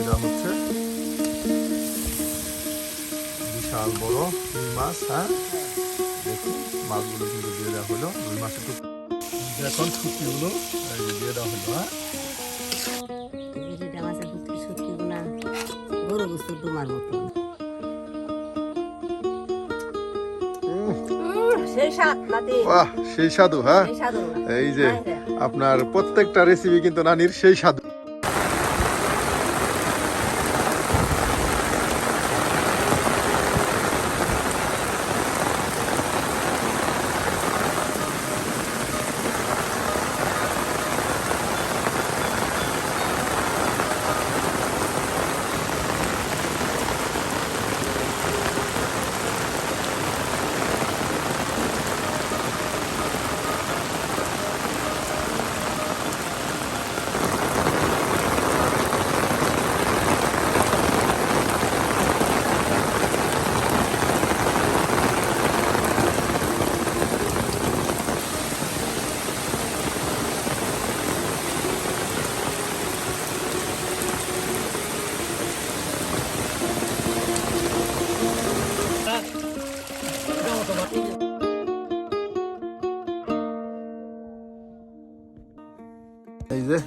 দিয়ে হচ্ছে। বিশাল বড় রুই মাছ হ্যাঁ? দেখুন মাছগুলো কিন্তু দিয়ে দেওয়া হলো। রুই মাছের তো এখন যে দিয়ে দেওয়া হলো হ্যাঁ? গরু বস্তু তোমার মতো সেই স্বাদু। হ্যাঁ এই যে আপনার প্রত্যেকটা রেসিপি কিন্তু নানির সেই স্বাদু।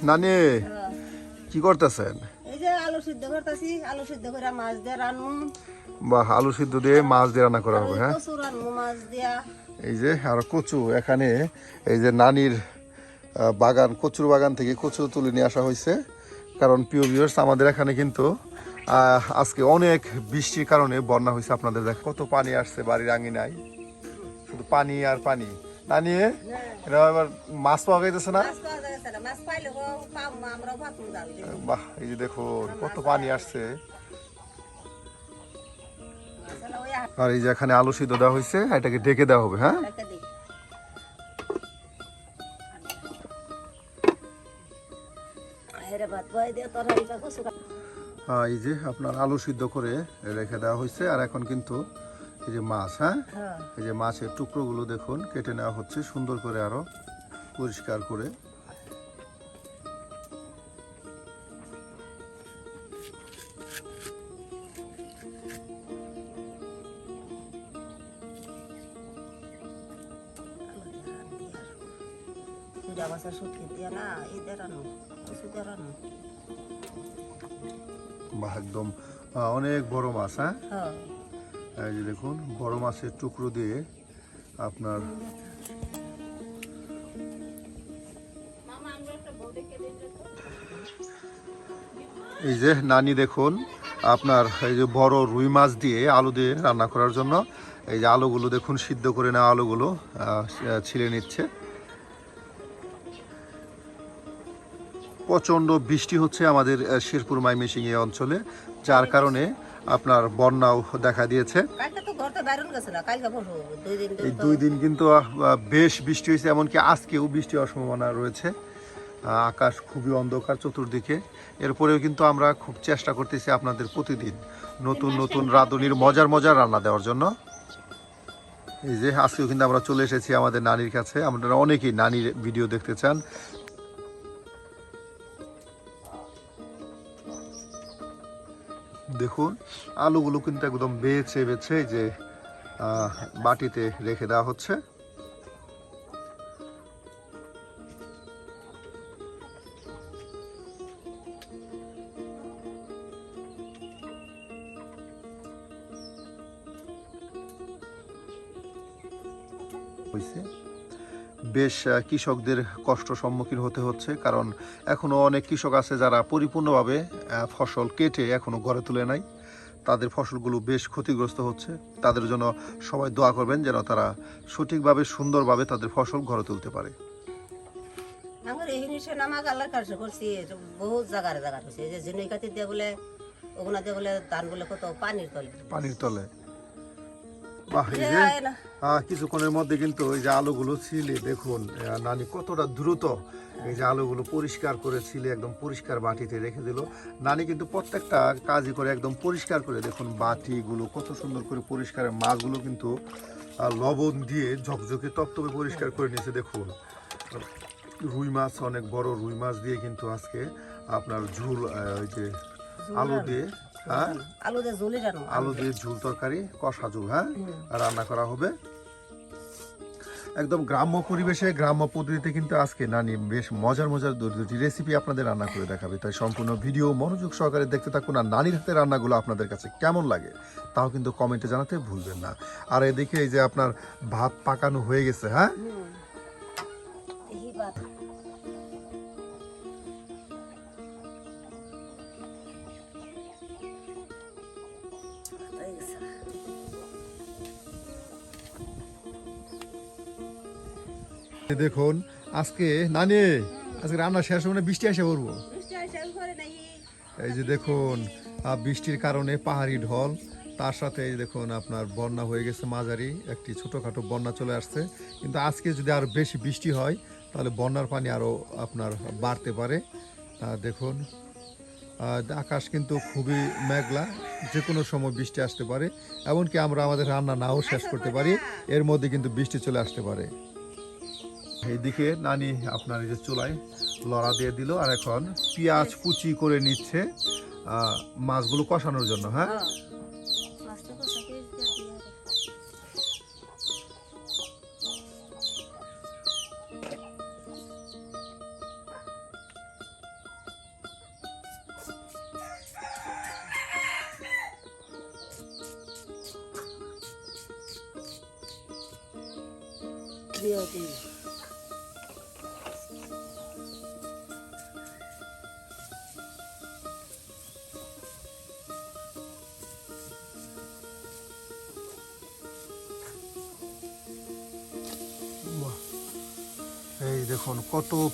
নানি কি করতেছেন? এই যে আলু সিদ্ধ করতেছি আলু সিদ্ধ করে মাছ দিয়ে রান্নু। বা আলু সিদ্ধ দিয়ে মাছ দিয়ে রান্না করা হবে হ্যাঁ? কচু রান্নু মাছ দিয়া। এই যে আর কচু এখানে এই যে নানির বাগান কচুর বাগান থেকে কচু তুলে নিয়ে আসা হয়েছে। কারণ প্রিয় ভিউয়ার্স আমাদের এখানে কিন্তু আজকে অনেক বৃষ্টির কারণে বন্যা হয়েছে। আপনাদের দেখ কত পানি আসছে বাড়ির আঙিনায়। শুধু পানি আর পানি। নানি এটা এবার মাছ পাওয়া যাইতেছে না? বাহ এই যে দেখুন কত পানি আসছে। আর এই যে এখানে আলু সিদ্ধ দেওয়া হয়েছে এটাকে ঢেকে দেওয়া হবে হ্যাঁ? এই যে আপনার আলু সিদ্ধ করে রেখে দেওয়া হয়েছে আর এখন কিন্তু এই যে মাছ হ্যাঁ? হ্যাঁ। এই যে মাছের টুকরোগুলো দেখুন কেটে নেওয়া হচ্ছে সুন্দর করে আরও পরিষ্কার করে। একদম অনেক বড় মাছ হ্যাঁ? হ্যাঁ। এই যে দেখুন, বড় মাছের টুকরো দিয়ে আপনার এই যে নানি দেখুন, আপনার এই যে বড় রুই মাছ দিয়ে আলু দিয়ে রান্না করার জন্য এই যে আলুগুলো দেখুন, সিদ্ধ করে নেওয়া আলুগুলো ছিলে নিচ্ছে। প্রচণ্ড বৃষ্টি হচ্ছে আমাদের শেরপুর মাইমেসিং এই অঞ্চলে। যার কারণে আপনার বন্যাও দেখা দিয়েছে। এই দুই দিন কিন্তু বেশ বৃষ্টি হয়েছে এমনকি আজকেও বৃষ্টি হওয়ার সম্ভাবনা রয়েছে। আকাশ খুবই অন্ধকার চতুর্দিকে। এরপরেও কিন্তু আমরা খুব চেষ্টা করতেছি আপনাদের প্রতিদিন নতুন নতুন রাঁধুনির মজার মজার রান্না দেওয়ার জন্য। এই যে আজকেও কিন্তু আমরা চলে এসেছি আমাদের নানির কাছে। আপনারা অনেকেই নানির ভিডিও দেখতে চান। দেখুন আলুগুলো কিন্তু একদম বেছে বেছে যে বাটিতে রেখে দেওয়া হচ্ছে। বেশ কৃষকদের কষ্ট সম্মুখীন হতে হচ্ছে কারণ এখনও অনেক কৃষক আছে যারা পরিপূর্ণভাবে ফসল কেটে এখনও ঘরে তুলে নাই। তাদের ফসলগুলো বেশ ক্ষতিগ্রস্ত হচ্ছে। তাদের জন্য সবাই দোয়া করবেন যেন তারা সঠিকভাবে সুন্দরভাবে তাদের ফসল ঘরে তুলতে পারে। আমার এই জিনিসের নামা গালার কাজ করছি বহুত জায়গার জায়গা হয়েছে যে ঝিনুই কাতি দিয়ে বলে ওগুলা দিয়ে বলে ধান বলে কত পানির তলে। পানির তলে। বাহ এই এ যে আয় না। আহ, কিছুক্ষণের মধ্যে কিন্তু এই যে আলুগুলো ছিলে দেখুন নানি কতটা দ্রুত এই যে আলুগুলো পরিষ্কার করে ছিলে একদম পরিষ্কার বাটিতে রেখে দিল। নানি কিন্তু প্রত্যেকটা কাজই করে একদম পরিষ্কার করে দেখুন বাটিগুলো কত সুন্দর করে পরিষ্কার মাছগুলো কিন্তু লবণ দিয়ে ঝকঝকে তপ্তপে পরিষ্কার করে নিয়েছে দেখুন। রুই মাছ অনেক বড় রুই মাছ দিয়ে কিন্তু আজকে আপনার ঝুল ওই যে আলু। দিয়ে হ্যাঁ? আলু দিয়ে ঝুলি জানো আলু দিয়ে ঝুল তরকারি কষা ঝুল হ্যাঁ? রান্না করা হবে। একদম গ্রাম্য পরিবেশে গ্রাম্য পদ্ধতিতে কিন্তু আজকে নানি বেশ মজার মজার দুটি রেসিপি আপনাদের রান্না করে দেখাবে। তাই সম্পূর্ণ ভিডিও মনোযোগ সহকারে দেখতে থাকুন আর নানির হাতে রান্নাগুলো আপনাদের কাছে কেমন লাগে তাও কিন্তু কমেন্টে জানাতে ভুলবেন না। আর এদিকে এই যে আপনার ভাত পাকানো হয়ে গেছে হ্যাঁ? দেখুন আজকে নানি আজকে রান্না শেষ মানে বৃষ্টি এসে পড়ব। আসে নাই। এই যে দেখুন বৃষ্টির কারণে পাহাড়ি ঢল তার সাথে এই দেখুন আপনার বন্যা হয়ে গেছে মাঝারি একটি ছোটোখাটো বন্যা চলে আসছে। কিন্তু আজকে যদি আরও বেশি বৃষ্টি হয় তাহলে বন্যার পানি আরও আপনার বাড়তে পারে। দেখুন আকাশ কিন্তু খুবই মেঘলা যে কোনো সময় বৃষ্টি আসতে পারে। এমনকি আমরা আমাদের রান্না নাও শেষ করতে পারি। এর মধ্যে কিন্তু বৃষ্টি চলে আসতে পারে। এইদিকে নানি আপনার এই যে চুলায় লড়া দিয়ে দিল, আর এখন পেঁয়াজ কুচি করে নিচ্ছে মাছগুলো কষানোর জন্য হ্যাঁ।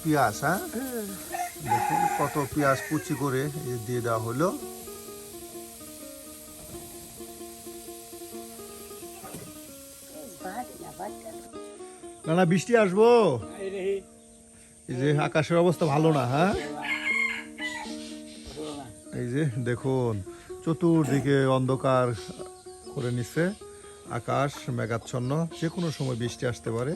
পেঁয়াজ হ্যাঁ? দেখুন কত পেঁয়াজ কুচি করে দিয়ে দেওয়া হলো। না, না। বৃষ্টি আসব? এই যে আকাশের অবস্থা ভালো না হ্যাঁ? এই যে দেখুন চতুর্দিকে অন্ধকার করে নিচ্ছে। আকাশ মেঘাচ্ছন্ন যে কোনো সময় বৃষ্টি আসতে পারে।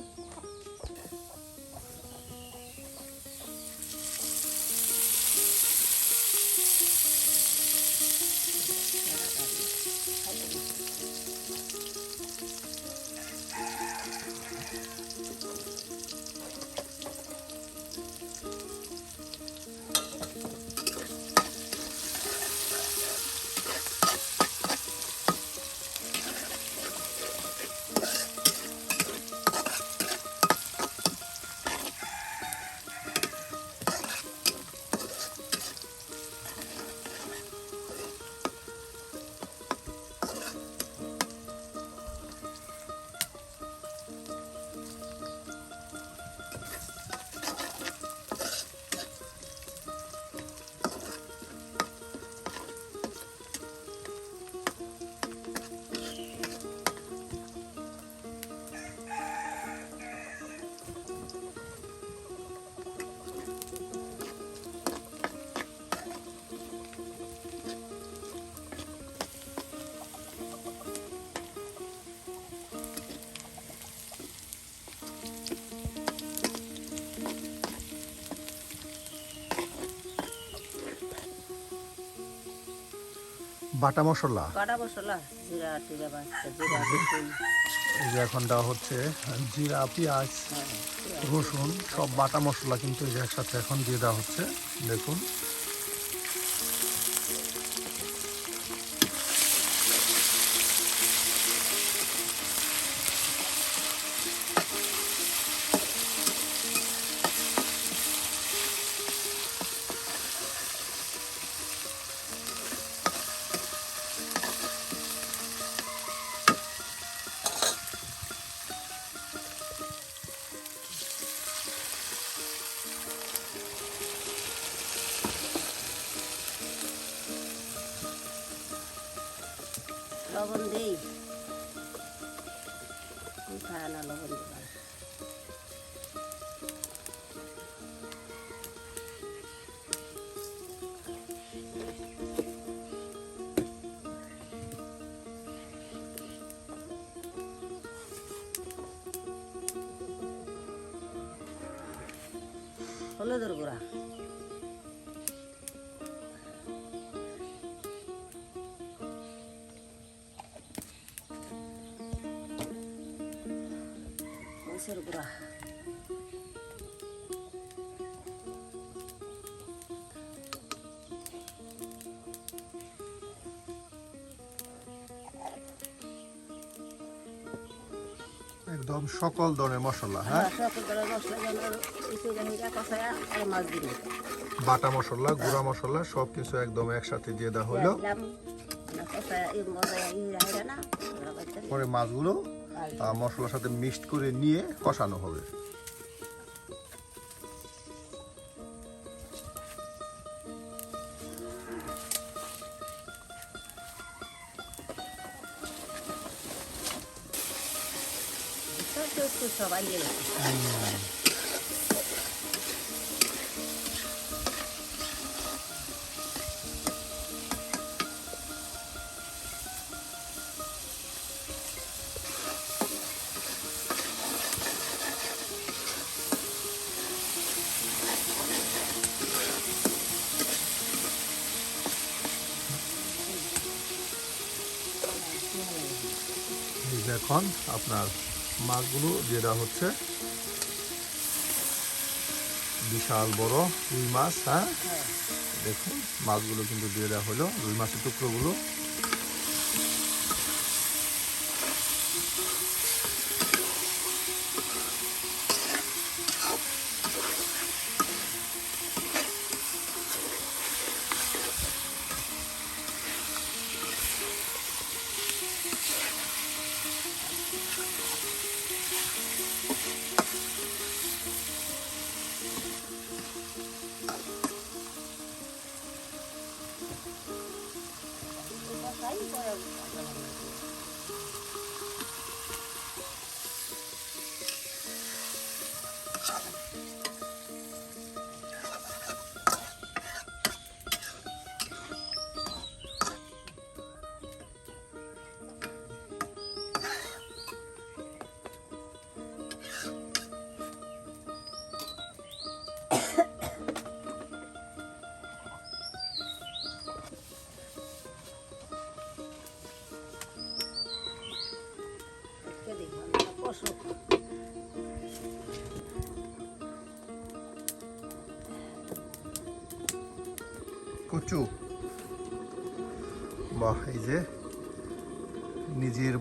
বাটা মশলা? বাটা মশলা জিরা টিরা জিরা এই যে এখন দেওয়া হচ্ছে জিরা পেঁয়াজ হ্যাঁ, রসুন সব বাটা মশলা কিন্তু এই যে একসাথে এখন দিয়ে দেওয়া হচ্ছে। দেখুন। খায় না লবণ দিবা হলুদের মরিচের গুঁড়া একদম সকল ধরনের মশলা হ্যাঁ? হ্যাঁ সকল মশলা মাছ বাটা মশলা গুঁড়া মশলা সব কিছু একদম একসাথে দিয়ে দেওয়া হলো। দিলাম। না কষায় এই মশলা ই রাখে না ওরা বাচ্চা দিল। পরে মাছগুলো মশলার সাথে মিক্সড করে নিয়ে কষানো হবে। আপনার মাছগুলো দিয়ে দেওয়া হচ্ছে বিশাল বড় রুই মাছ হ্যাঁ? হ্যাঁ। দেখুন মাছগুলো কিন্তু দিয়ে দেওয়া হলো। রুই মাছের টুকরোগুলো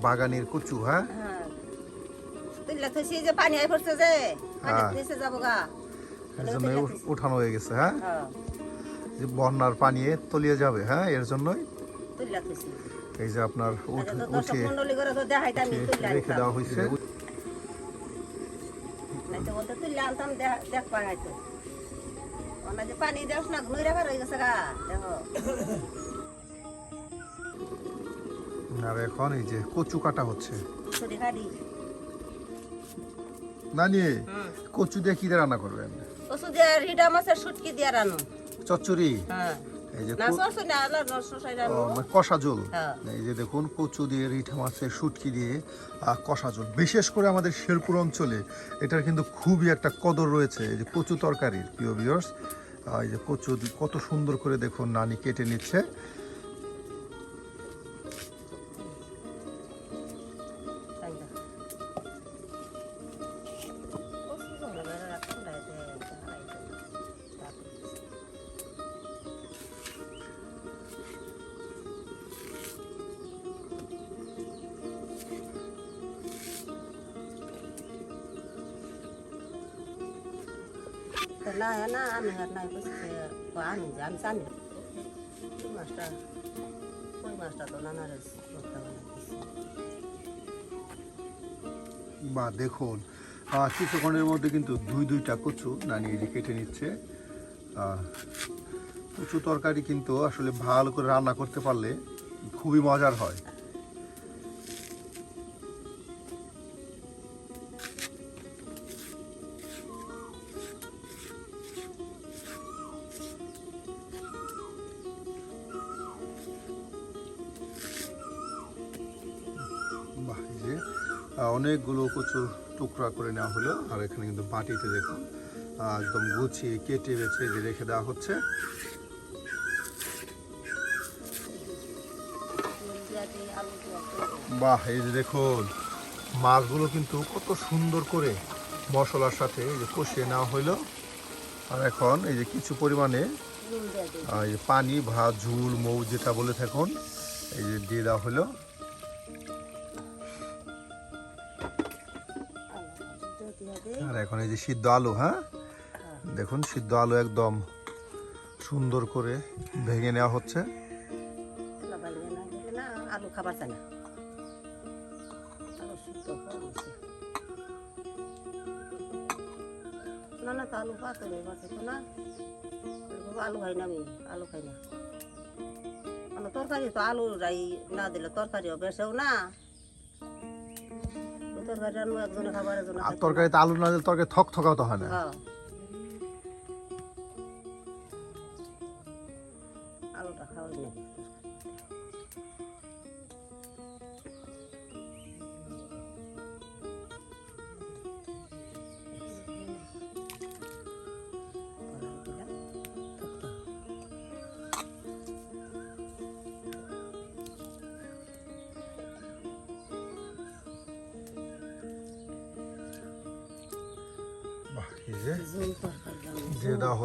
বাগানের কচু হ্যাঁ? হ্যাঁ। যে পানি আই পড়ছে যে পানি হ্যাঁ। নিচে যাব গা। এর জন্য উঠানো হয়ে গেছে হ্যাঁ? হ্যাঁ। যে বন্যার পানি তলিয়ে যাবে হ্যাঁ এর জন্যই? এই যে আপনার উঠ- আচ্ছা, উঠে রেখে দেওয়া হয়েছে। দেখ- দেখ পানি দেওস না রাখা রয়ে গেছে গা দেখো। আর এখন এই যে কচু কাটা হচ্ছে। নানি কচু দিয়ে কি দিয়ে রান্না করবেন? ওষুধ দিয়ে রিডা মাছের সুটকি দিয়ে রানো চচ্চড়ি? হ্যাঁ। এই যে মানে কষা হ্যাঁ। এই যে দেখুন কচু দিয়ে রিঠা মাছের শুটকি দিয়ে কষা ঝোল। বিশেষ করে আমাদের শেরপুর অঞ্চলে এটার কিন্তু খুবই একটা কদর রয়েছে। এই যে কচু তরকারির প্রিয় ভিউয়ার্স এই যে কচু কত সুন্দর করে দেখুন নানি কেটে নিচ্ছে। বা, দেখুন কিছুক্ষণের মধ্যে কিন্তু দুই দুইটা কচু নানি যে কেটে নিচ্ছে। কচু তরকারি কিন্তু আসলে ভালো করে রান্না করতে পারলে খুবই মজার হয়। অনেকগুলো কচু টুকরা করে নেওয়া হলো। আর এখানে কিন্তু বাটিতে দেখুন একদম গুছিয়ে কেটে বেছে যে রেখে দেওয়া হচ্ছে। বাহ, এই যে দেখুন, মাছগুলো কিন্তু কত সুন্দর করে মশলার সাথে এই যে কষিয়ে নেওয়া হইল আর এখন এই যে কিছু পরিমাণে এই পানি ভাত ঝুল, মৌ যেটা বলে থাকুন, এই যে দিয়ে দেওয়া হলো। এখন এই যে সিদ্ধ আলু হ্যাঁ? দেখুন, সিদ্ধ আলু একদম সুন্দর করে ভেঙে নেওয়া হচ্ছে। না না তো আলু পাতো না আলু খাই না আমি আলু খাই না তরকারি তো আলু না দিলে তরকারিও বেসেও না। তরকারি রান্না একজনে খাবার একজনে আর তরকারিতে আলু না দিলে তরকারি থক থকাও তো হয়। না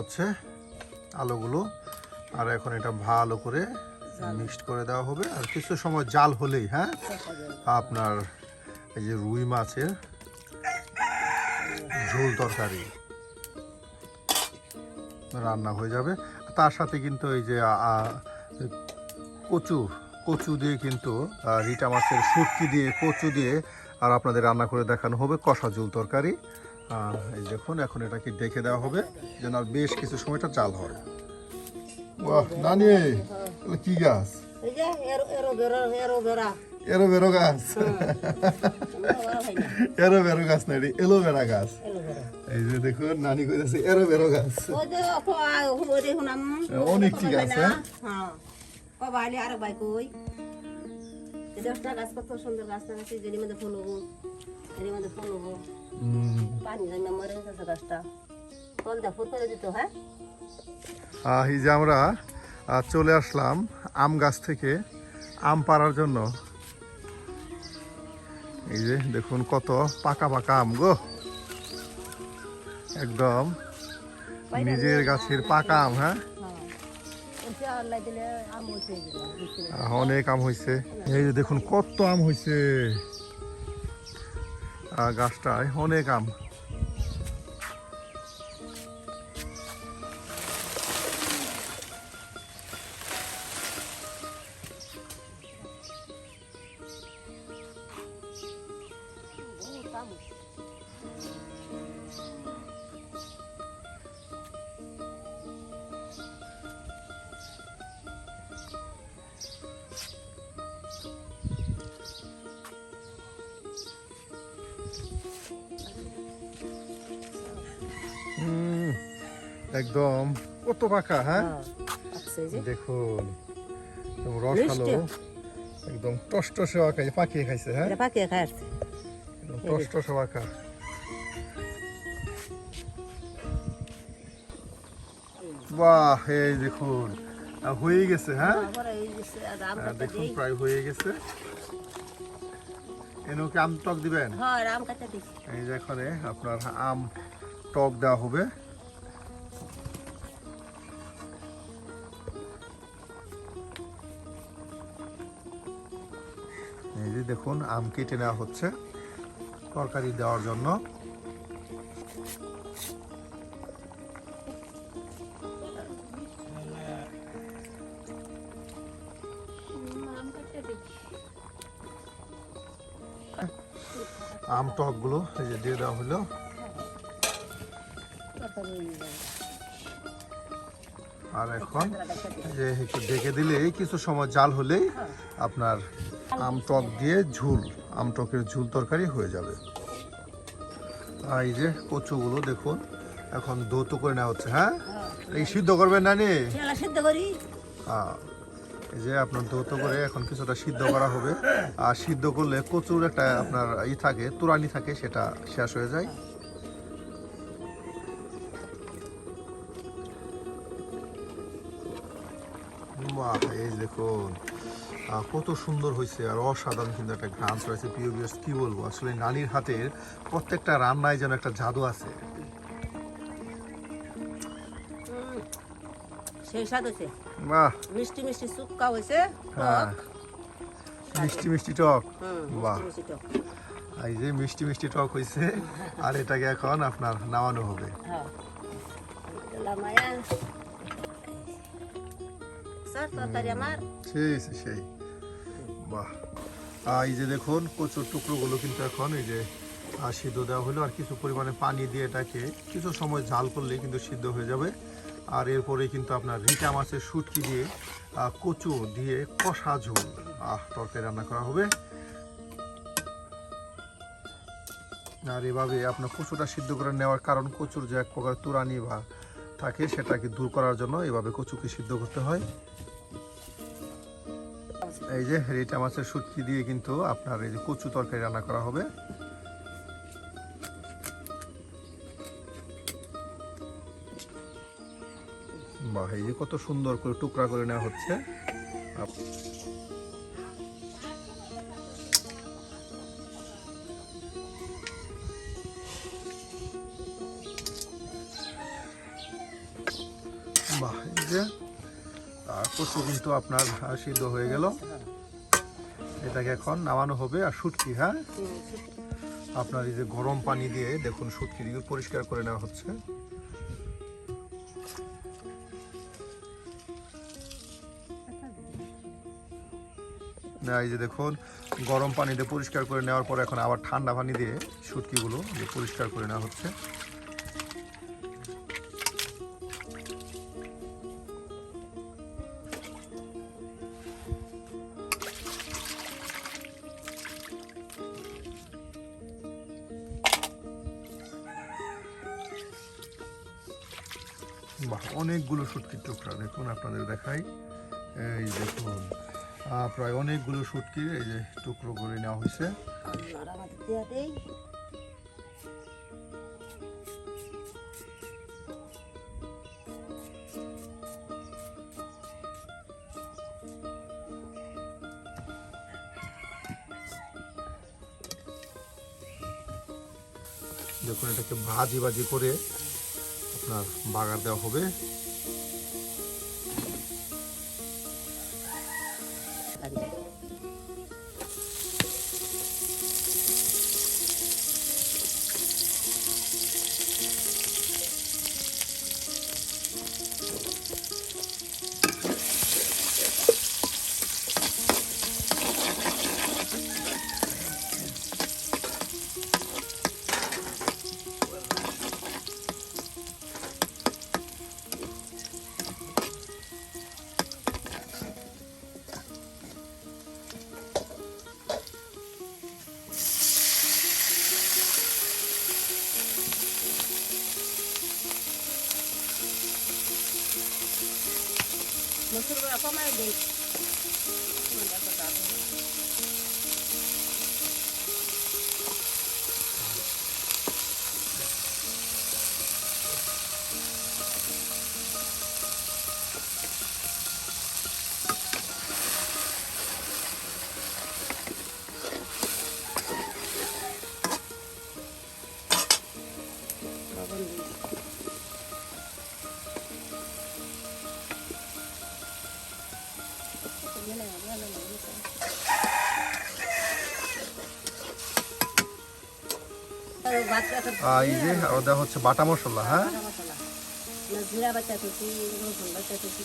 হচ্ছে আলুগুলো। আর এখন এটা ভালো করে মিক্সড করে দেওয়া হবে। আর কিছু সময় জাল হলেই হ্যাঁ? আপনার এই যে রুই মাছের ঝোল তরকারি রান্না হয়ে যাবে। তার সাথে কিন্তু এই যে কচু কচু দিয়ে কিন্তু রিটা মাছের শুটকি দিয়ে, কচু দিয়ে আর আপনাদের রান্না করে দেখানো হবে কষা ঝোল তরকারি। এই দেখুন এখন এটাকে দেখে দেওয়া হবে যেন আর বেশ কিছু সময়টা চাল হয় বাহ নানি কি গাছ? গাছ। গাছ না এটি এলোভেরা গাছ। এই যে দেখুন নানি কইতেছে গাছ। অনেক ঠিক আছে। দশটা গাছ কত সুন্দর গাছ লাগাচ্ছি যেটির মধ্যে ফুল হব মধ্যে ফুল হব। পানি জমে মরে গেছে গাছটা। ফল দে ফুল করে দিত হ্যাঁ? এই যে আমরা চলে আসলাম আম গাছ থেকে আম পাড়ার জন্য। এই যে দেখুন কত পাকা পাকা আম গো। একদম নিজের গাছের পাকা আম হ্যাঁ? হ্যাঁ। অনেক আম হয়েছে এই যে দেখুন কত আম হয়েছে গাছটায় অনেক আম। একদম। কত পাকা হ্যাঁ? হ্যাঁ দেখুন একদম রসালো একদম টসটসে এই পাকিয়ে খাইছে হ্যাঁ? পাকিয়ে খাই আসছে। একদম টসটসে বাহ এই দেখুন হয়ে গেছে হ্যাঁ? আবার এই যে আম আহ, কাটা দেখুন প্রায় হয়ে গেছে। এনোকে আম টক দিবেন? হ্যাঁ এই যে এখানে আপনার আম টক দেওয়া হবে। দেখুন, আম কেটে নেওয়া হচ্ছে তরকারি দেওয়ার জন্য আম টকগুলো এই যে দিয়ে দেওয়া হলো। আর এখন যে একটু ডেকে দিলেই কিছু সময় জাল হলেই আপনার আম টক দিয়ে ঝুল আম টকের ঝুল তরকারি হয়ে যাবে। আর এই যে কচুগুলো দেখুন এখন দৌত করে নেওয়া হচ্ছে হ্যাঁ? এই সিদ্ধ করবেন না নি? সিদ্ধ করি। হ্যাঁ। এই যে আপনার দৌত করে এখন কিছুটা সিদ্ধ করা হবে। আর সিদ্ধ করলে কচুর একটা আপনার ই থাকে তুরানি থাকে সেটা শেষ হয়ে যায়। বাহ এই দেখুন। কত সুন্দর হয়েছে আর অসাধারণ কিন্তু একটা গ্রাম রয়েছে প্রিয় বিয়ার্স কি বলব? আসলে নানির হাতের প্রত্যেকটা রান্নায় যেন একটা জাদু আছে। বাহ। মিষ্টি মিষ্টি হয়েছে হ্যাঁ। মিষ্টি মিষ্টি টক। বাহ। টক। এই যে মিষ্টি মিষ্টি টক হয়েছে আর এটাকে এখন আপনার নামানো হবে। হ্যাঁ। সেই, সেই। বাহ। এই যে দেখুন কচুর টুকরোগুলো কিন্তু এখন এই যে সিদ্ধ দেওয়া হলো। আর কিছু পরিমাণে পানি দিয়ে এটাকে কিছু সময় জাল করলে কিন্তু সিদ্ধ হয়ে যাবে। আর এরপরে কিন্তু আপনার রিটা মাছের শুটকি দিয়ে কচু দিয়ে কষা ঝোল। আহ, তরকারি রান্না করা হবে। আর এভাবে আপনার কচুটা সিদ্ধ করে নেওয়ার কারণ কচুর যে এক প্রকার তুরানি বা থাকে, সেটাকে দূর করার জন্য এভাবে কচুকে সিদ্ধ করতে হয়। এই যে, রেটা মাছের সুটকি দিয়ে কিন্তু আপনার এই যে কচু তরকারি রান্না করা হবে। বাহ, এই যে কত সুন্দর করে টুকরা করে নেওয়া হচ্ছে। কিন্তু আপনার সিদ্ধ হয়ে গেল। এটাকে এখন নামানো হবে আর শুটকি হ্যাঁ? আপনার এই যে গরম পানি দিয়ে দেখুন শুটকি দিয়ে পরিষ্কার করে নেওয়া হচ্ছে। এই যে দেখুন, গরম পানি দিয়ে পরিষ্কার করে নেওয়ার পর এখন আবার ঠান্ডা পানি দিয়ে শুটকিগুলো যে পরিষ্কার করে নেওয়া হচ্ছে। শুটকির টুকরা। দেখুন, আপনাদের দেখাই। এই দেখুন প্রায় অনেকগুলো শুটকি এই যে টুকরো করে নেওয়া হয়েছে। দেখুন, এটাকে ভাজি ভাজি করে আপনার বাগার দেওয়া হবে। এই যে আরও হচ্ছে বাটা মশলা হ্যাঁ? জিরা বাটা থেকে রসুন বাচ্চা তুলছি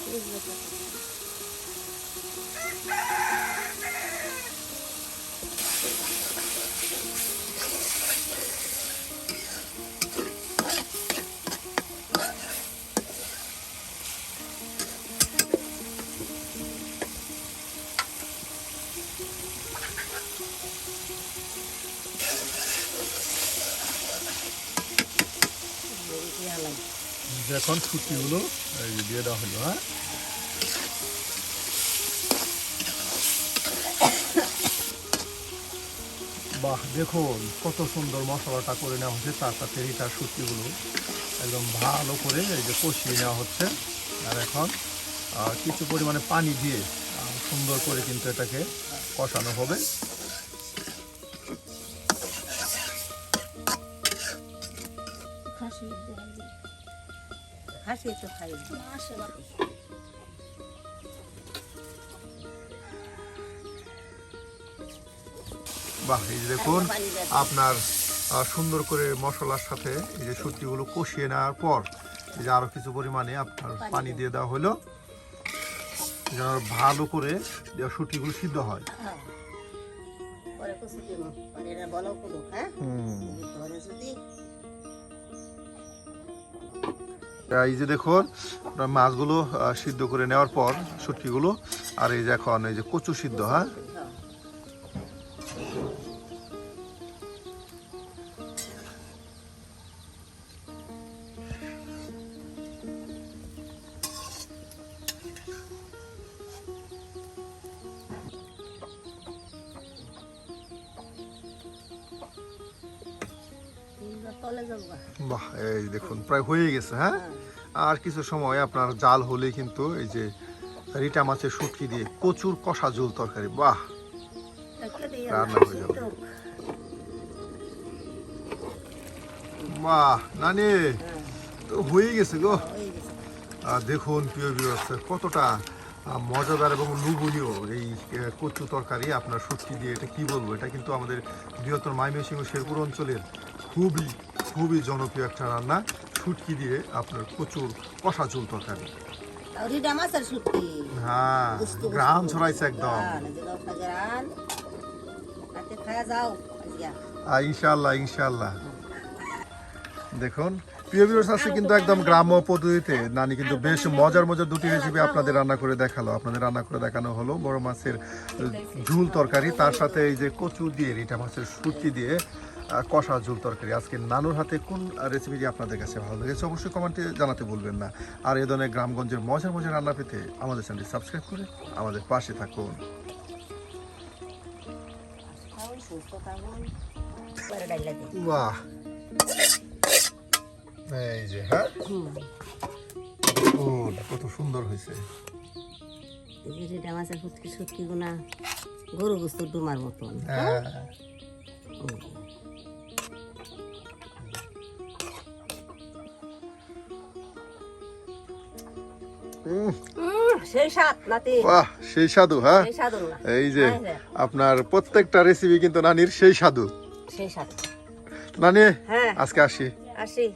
এখন শুটকিগুলো এই দিয়ে দেওয়া হলো হ্যাঁ? বাহ, দেখুন, কত সুন্দর মশলাটা করে নেওয়া হচ্ছে, তার সাথে এটার শুটকিগুলো একদম ভালো করে এই যে কষিয়ে নেওয়া হচ্ছে। আর এখন কিছু পরিমাণে পানি দিয়ে সুন্দর করে কিন্তু এটাকে কষানো হবে। তো খাই বাহ এই যে দেখুন আপনার সুন্দর করে মশলার সাথে এই যে শুটকিগুলো কষিয়ে নেওয়ার পর এই যে আরও কিছু পরিমাণে আপনার পানি দিয়ে দেওয়া হলো। যেন ভালো করে শুটকিগুলো সিদ্ধ হয়। হ্যাঁ। এই যে দেখুন মাছগুলো সিদ্ধ করে নেওয়ার পর শুটকিগুলো আর এই যে এখন এই যে কচু সিদ্ধ হ্যাঁ? হ্যাঁ। বাহ এই দেখুন প্রায় হয়ে গেছে হ্যাঁ। আর কিছু সময় আপনার জাল হলে কিন্তু এই যে রিটা মাছের শুটকি দিয়ে কচুর কষা ঝোল তরকারি বাহ! রান্না হয়ে যাবে। বাহ নানি! হ্যাঁ, তো হয়ে গেছে গো। দেখুন প্রিয় কতটা মজাদার এবং লোভনীয় এই কচু তরকারি আপনার শুটকি দিয়ে। এটা কি বলব? এটা কিন্তু আমাদের বৃহত্তর মাইমেসিংহ শেরপুর অঞ্চলের খুবই খুবই জনপ্রিয় একটা রান্না। শুটকি দিয়ে আপনার প্রচুর কষা ঝোল তরকারি। রিডা মাছের শুটকি হ্যাঁ গ্রাম ছড়াইছে একদম। হ্যাঁ, যাও ইনশাআল্লাহ ইনশাআল্লাহ। দেখুন প্রিয় ভিউয়ার্স আছে কিন্তু একদম গ্রাম্য পদ্ধতিতে নানি কিন্তু বেশ মজার মজার দুটি রেসিপি আপনাদের রান্না করে দেখাল। আপনাদের রান্না করে দেখানো হলো বড় মাছের ঝুল তরকারি। তার সাথে এই যে কচু দিয়ে রিটা মাছের শুটকি দিয়ে কষা ঝুল তরকারি। আজকে নানুর হাতে কোন রেসিপিটি আপনাদের কাছে ভালো লেগেছে? অবশ্যই কমেন্টে জানাতে বলবেন না। আর এ ধরনের গ্রামগঞ্জের মজার মজার রান্না পেতে আমাদের চ্যানেলটি সাবস্ক্রাইব করে আমাদের পাশে থাকুন। বাহ! এই যে হ্যাঁ? কত সুন্দর হয়েছে। মাছের গুনা গরু গুস্তু ডুমার মতন হ্যাঁ। সেই সাধু বাহ সেই স্বাদু হ্যাঁ? সাধু এই যে। আপনার প্রত্যেকটা রেসিপি কিন্তু নানির সেই সাত নানি হ্যাঁ। আজকে আসি। আসি।